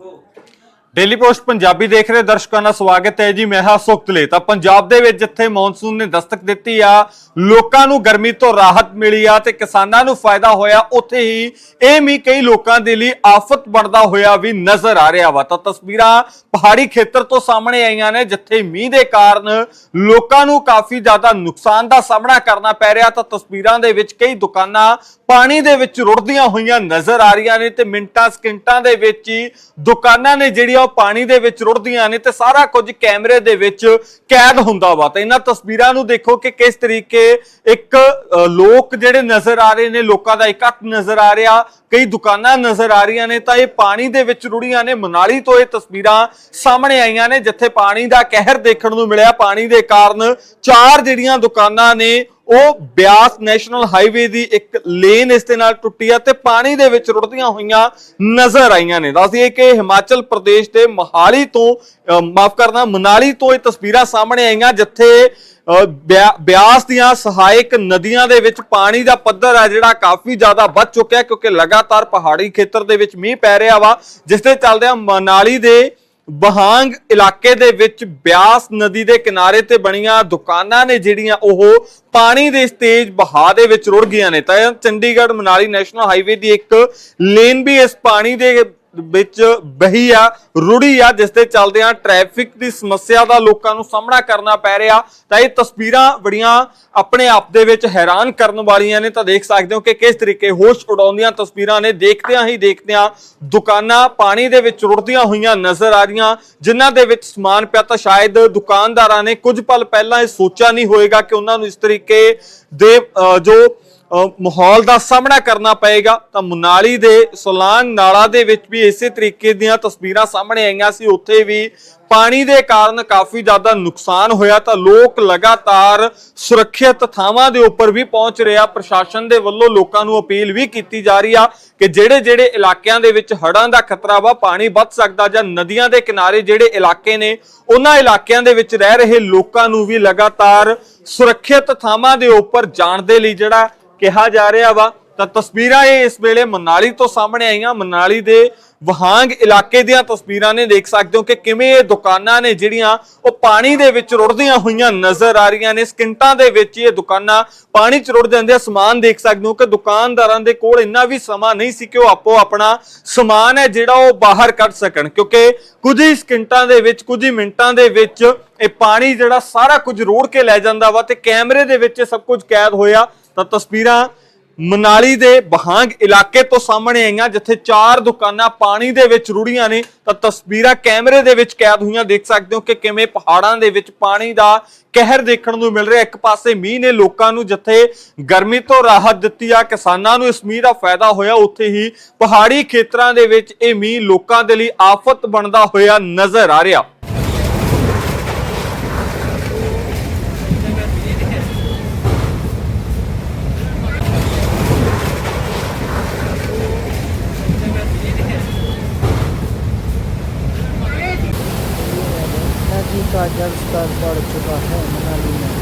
Go. Daily post Punjabi ਦੇਖ ਰਹੇ ਦਰਸ਼ਕਾਂ ਦਾ ਸਵਾਗਤ ਹੈ ਜੀ, ਮੈਂ ਹਾਂ ਸੁਖਤਲੇ ਤਾਂ ਪੰਜਾਬ ਦੇ ਵਿੱਚ ਜਿੱਥੇ ਮੌਨਸੂਨ ਨੇ ਦਸਤਕ ਦਿੱਤੀ ਆ, ਲੋਕਾਂ ਨੂੰ ਗਰਮੀ ਤੋਂ ਰਾਹਤ ਮਿਲੀ ਆ ਤੇ ਕਿਸਾਨਾਂ ਨੂੰ ਫਾਇਦਾ ਹੋਇਆ, ਉੱਥੇ ਹੀ ਇਹ ਵੀ ਕਈ ਲੋਕਾਂ ਦੇ ਲਈ ਆਫਤ ਬਣਦਾ ਹੋਇਆ ਵੀ ਨਜ਼ਰ ਆ ਰਿਹਾ ਵਾ। ਤਾਂ ਤਸਵੀਰਾਂ ਪਹਾੜੀ ਖੇਤਰ ਤੋਂ ਸਾਹਮਣੇ ਆਈਆਂ ਨੇ, ਜਿੱਥੇ ਮੀਂਹ ਦੇ ਕਾਰਨ ਲੋਕਾਂ ਨੂੰ ਕਾਫੀ ਜ਼ਿਆਦਾ ਨੁਕਸਾਨ ਦਾ ਸਾਹਮਣਾ ਕਰਨਾ ਪੈ ਰਿਹਾ। ਤਾਂ ਤਸਵੀਰਾਂ ਦੇ ਵਿੱਚ ਕਈ ਦੁਕਾਨਾਂ ਪਾਣੀ ਦੇ ਵਿੱਚ ਰੁੜਦੀਆਂ ਹੋਈਆਂ ਨਜ਼ਰ ਆ ਰਹੀਆਂ ਨੇ ਤੇ ਮਿੰਟਾਂ ਸਕਿੰਟਾਂ ਦੇ ਵਿੱਚ ਹੀ ਦੁਕਾਨਾਂ ਨੇ ਜਿਹੜੀਆਂ ਉਹ ਪਾਣੀ ਦੇ ਵਿੱਚ ਰੁੜਦੀਆਂ ਨੇ ਤੇ ਸਾਰਾ ਕੁਝ ਕੈਮਰੇ ਦੇ ਵਿੱਚ ਕੈਦ ਹੁੰਦਾ ਵਾ ਤੇ ਇਹਨਾਂ ਤਸਵੀਰਾਂ ਨੂੰ ਦੇਖੋ ਕਿ ਕਿਸ ਤਰੀਕੇ ਇੱਕ ਲੋਕ ਜਿਹੜੇ ਨਜ਼ਰ ਆ ਰਹੇ ਨੇ, ਲੋਕਾਂ ਦਾ ਇਕੱਠ ਨਜ਼ਰ ਆ ਰਿਹਾ, ਕਈ ਦੁਕਾਨਾਂ ਨਜ਼ਰ ਆ ਰਹੀਆਂ ਨੇ, ਤਾਂ ਇਹ ਪਾਣੀ ਦੇ ਵਿੱਚ ਰੁੜੀਆਂ ਨੇ। ਮਨਾਲੀ ਤੋਂ ਇਹ ਤਸਵੀਰਾਂ ਸਾਹਮਣੇ ਆਈਆਂ ਨੇ, ਜਿੱਥੇ ਪਾਣੀ ਦਾ ਕਹਿਰ ਦੇਖਣ ਨੂੰ ਮਿਲਿਆ। ਪਾਣੀ ਦੇ ਕਾਰਨ ਚਾਰ ਜਿਹੜੀਆਂ ਦੁਕਾਨਾਂ ਨੇ ਉਹ ਬਿਆਸ ਨੈਸ਼ਨਲ ਹਾਈਵੇ ਦੀ ਇੱਕ ਲੇਨ ਇਸ ਦੇ ਨਾਲ ਟੁੱਟੀ ਆ ਤੇ ਪਾਣੀ ਦੇ ਵਿੱਚ ਰੁੜਦੀਆਂ ਹੋਈਆਂ ਨਜ਼ਰ ਆਈਆਂ ਨੇ। ਦੱਸਦੀਏ ਕਿ ਹਿਮਾਚਲ ਪ੍ਰਦੇਸ਼ ਦੇ ਮਹਾਲੀ ਤੋਂ ਮਾਫ ਕਰਨਾ, ਮਨਾਲੀ ਤੋਂ ਇਹ ਤਸਵੀਰਾਂ ਸਾਹਮਣੇ ਆਈਆਂ ਜਿੱਥੇ ਬਿਆ- ਬਿਆਸ ਦੀਆਂ ਸਹਾਇਕ ਨਦੀਆਂ ਦੇ ਵਿੱਚ ਪਾਣੀ ਦਾ ਪੱਧਰ ਆ ਜਿਹੜਾ ਕਾਫੀ ਜ਼ਿਆਦਾ ਵੱਧ ਚੁੱਕਿਆ ਕਿਉਂਕਿ ਲਗਾਤਾਰ ਪਹਾੜੀ ਖੇਤਰ ਦੇ ਵਿੱਚ ਮੀਂਹ ਪੈ ਰਿਹਾ ਵਾ, ਜਿਸ ਦੇ ਚੱਲਦਿਆਂ ਮਨਾਲੀ ਦੇ ਬਹਾਂਗ ਇਲਾਕੇ ਦੇ ਵਿੱਚ ਬਿਆਸ ਨਦੀ ਦੇ ਕਿਨਾਰੇ ਤੇ ਬਣੀਆਂ ਦੁਕਾਨਾਂ ਨੇ ਜਿਹੜੀਆਂ ਉਹ ਪਾਣੀ ਦੇ ਤੇਜ਼ ਬਹਾਅ ਦੇ ਵਿੱਚ ਰੁੜ ਗਈਆਂ ਨੇ। ਤਾਂ ਇਹ ਚੰਡੀਗੜ੍ਹ ਮਨਾਲੀ ਨੈਸ਼ਨਲ ਹਾਈਵੇ ਦੀ ਇੱਕ ਲੇਨ ਵੀ ਇਸ ਪਾਣੀ ਦੇ ਵਿੱਚ ਬਹੀ ਆ ਰੁੜੀ ਆ ਜਿਸ ਦੇ ਚੱਲਦਿਆਂ ਟ੍ਰੈਫਿਕ ਦੀ ਸਮੱਸਿਆ ਦਾ ਲੋਕਾਂ ਨੂੰ ਸਾਹਮਣਾ ਕਰਨਾ ਪੈ ਰਿਹਾ। ਤਾਂ ਇਹ ਤਸਵੀਰਾਂ ਬੜੀਆਂ ਆਪਣੇ ਆਪ ਦੇ ਵਿੱਚ ਹੈਰਾਨ ਕਰਨ ਵਾਲੀਆਂ ਨੇ। ਤਾਂ ਦੇਖ ਸਕਦੇ ਹੋ ਕਿ ਕਿਸ ਤਰੀਕੇ ਹੋਸ਼ ਉਡਾਉਂਦੀਆਂ ਤਸਵੀਰਾਂ ਨੇ। ਦੇਖਦਿਆਂ ਹੀ ਦੇਖਦਿਆਂ ਦੁਕਾਨਾਂ ਪਾਣੀ ਦੇ ਵਿੱਚ ਰੁੜਦੀਆਂ ਹੋਈਆਂ ਨਜ਼ਰ ਆ ਰਹੀਆਂ। ਜਿਨ੍ਹਾਂ ਦੇ ਵਿੱਚ ਸਮਾਨ ਪਿਆ ਤਾਂ ਸ਼ਾਇਦ ਦੁਕਾਨਦਾਰਾਂ ਨੇ ਕੁਝ ਪਲ ਪਹਿਲਾਂ ਇਹ ਸੋਚਿਆ ਨਹੀਂ ਹੋਏਗਾ ਕਿ ਉਹਨਾਂ ਨੂੰ ਇਸ ਤਰੀਕੇ ਦੇ ਅ, ਜੋ ਮਾਹੌਲ ਦਾ ਸਾਹਮਣਾ ਕਰਨਾ ਪਏਗਾ, ਤਾਂ ਮਨਾਲੀ ਦੇ ਸੋਲਾਂਗ ਨਾਲਾ ਦੇ ਵਿੱਚ ਵੀ ਇਸੇ ਤਰੀਕੇ ਦੀਆਂ ਤਸਵੀਰਾਂ ਸਾਹਮਣੇ ਆਈਆਂ ਸੀ। ਉੱਥੇ ਵੀ ਪਾਣੀ ਦੇ ਕਾਰਨ ਕਾਫੀ ਜ਼ਿਆਦਾ ਨੁਕਸਾਨ ਹੋਇਆ, ਤਾਂ ਲੋਕ ਲਗਾਤਾਰ ਸੁਰੱਖਿਅਤ ਥਾਵਾਂ ਦੇ ਉੱਪਰ ਵੀ ਪਹੁੰਚ ਰਿਹਾ ਪ੍ਰਸ਼ਾਸਨ ਦੇ ਵੱਲੋਂ ਲੋਕਾਂ ਨੂੰ ਅਪੀਲ ਵੀ ਕੀਤੀ ਜਾ ਰਹੀ ਆ ਕਿ ਜਿਹੜੇ ਜਿਹੜੇ ਇਲਾਕਿਆਂ ਦੇ ਵਿੱਚ ਹੜ੍ਹਾਂ ਦਾ ਖਤਰਾ ਵਾ, ਪਾਣੀ ਵੱਧ ਸਕਦਾ ਜਾਂ ਨਦੀਆਂ ਦੇ ਕਿਨਾਰੇ ਜਿਹੜੇ ਇਲਾਕੇ ਨੇ, ਉਹਨਾਂ ਇਲਾਕਿਆਂ ਦੇ ਵਿੱਚ ਰਹਿ ਰਹੇ ਲੋਕਾਂ ਨੂੰ ਵੀ ਲਗਾਤਾਰ ਸੁਰੱਖਿਅਤ ਥਾਵਾਂ ਦੇ ਉੱਪਰ ਜਾਣ ਦੇ ਲਈ ਜਿਹੜਾ ਕਿਹਾ ਜਾ ਰਿਹਾ ਵਾ, ਤਾਂ ਤਸਵੀਰਾਂ ਇਹ ਇਸ ਵੇਲੇ ਮਨਾਲੀ ਤੋਂ ਸਾਹਮਣੇ ਆਈਆਂ। ਮਨਾਲੀ ਦੇ ਵਹਾਂਗ ਇਲਾਕੇ ਦੀਆਂ ਤਸਵੀਰਾਂ ਨੇ ਦੇਖ ਸਕਦੇ ਹੋ ਕਿ ਕਿਵੇਂ ਇਹ ਦੁਕਾਨਾਂ ਨੇ ਜਿਹੜੀਆਂ, ਉਹ ਪਾਣੀ ਦੇ ਵਿੱਚ ਰੁੜਦੀਆਂ ਹੋਈਆਂ ਨਜ਼ਰ ਆ ਰਹੀਆਂ ਨੇ। ਸਕਿੰਟਾਂ ਦੇ ਵਿੱਚ ਇਹ ਦੁਕਾਨਾਂ ਪਾਣੀ 'ਚ ਰੁੜ ਜਾਂਦੇ ਆ। ਸਮਾਨ ਦੇਖ ਸਕਦੇ ਹੋ ਕਿ ਦੁਕਾਨਦਾਰਾਂ ਦੇ ਕੋਲ ਇੰਨਾ ਵੀ ਸਮਾਂ ਨਹੀਂ ਸੀ ਕਿ ਉਹ ਆਪੋ ਆਪਣਾ ਸਮਾਨ ਹੈ ਜਿਹੜਾ ਉਹ ਬਾਹਰ ਕੱਢ ਸਕਣ, ਕਿਉਂਕਿ ਕੁਝ ਹੀ ਸਕਿੰਟਾਂ ਦੇ ਵਿੱਚ, ਕੁਝ ਹੀ ਮਿੰਟਾਂ ਦੇ ਵਿੱਚ ਇਹ ਪਾਣੀ ਜਿਹੜਾ ਸਾਰਾ ਕੁਝ ਰੋੜ ਕੇ ਲੈ ਜਾਂਦਾ ਵਾ ਤੇ ਕੈਮਰੇ ਦੇ ਵਿੱਚ ਇਹ ਸਭ ਕੁਝ ਕੈਦ ਹੋਇਆ। ਤਾਂ ਤਸਵੀਰਾਂ ਮਨਾਲੀ ਦੇ ਬਹਾਂਗ ਇਲਾਕੇ ਤੋਂ ਸਾਹਮਣੇ ਆਈਆਂ, ਜਿੱਥੇ ਚਾਰ ਦੁਕਾਨਾਂ ਪਾਣੀ ਦੇ ਵਿੱਚ ਰੁੜੀਆਂ ਨੇ। ਤਾਂ ਤਸਵੀਰਾਂ ਕੈਮਰੇ ਦੇ ਵਿੱਚ ਕੈਦ ਹੋਈਆਂ, ਦੇਖ ਸਕਦੇ ਹੋ ਕਿ ਕਿਵੇਂ ਪਹਾੜਾਂ ਦੇ ਵਿੱਚ ਪਾਣੀ ਦਾ ਕਹਿਰ ਦੇਖਣ ਨੂੰ ਮਿਲ ਰਿਹਾ। ਇੱਕ ਪਾਸੇ ਮੀਂਹ ਨੇ ਲੋਕਾਂ ਨੂੰ ਜਿੱਥੇ ਗਰਮੀ ਤੋਂ ਰਾਹਤ ਦਿੱਤੀ ਆ, ਕਿਸਾਨਾਂ ਨੂੰ ਇਸ ਮੀਂਹ ਦਾ ਫਾਇਦਾ ਹੋਇਆ। ਉੱਥੇ ਹੀ ਪਹਾੜੀ ਖੇਤਰਾਂ ਦੇ ਵਿੱਚ ਇਹ ਮੀਂਹ ਲੋਕਾਂ ਦੇ ਲਈ ਆਫਤ ਬਣਦਾ ਹੋਇਆ ਨਜ਼ਰ ਆ ਰਿਹਾ। नदी का जल स्तर बढ़ चुका है मनाली में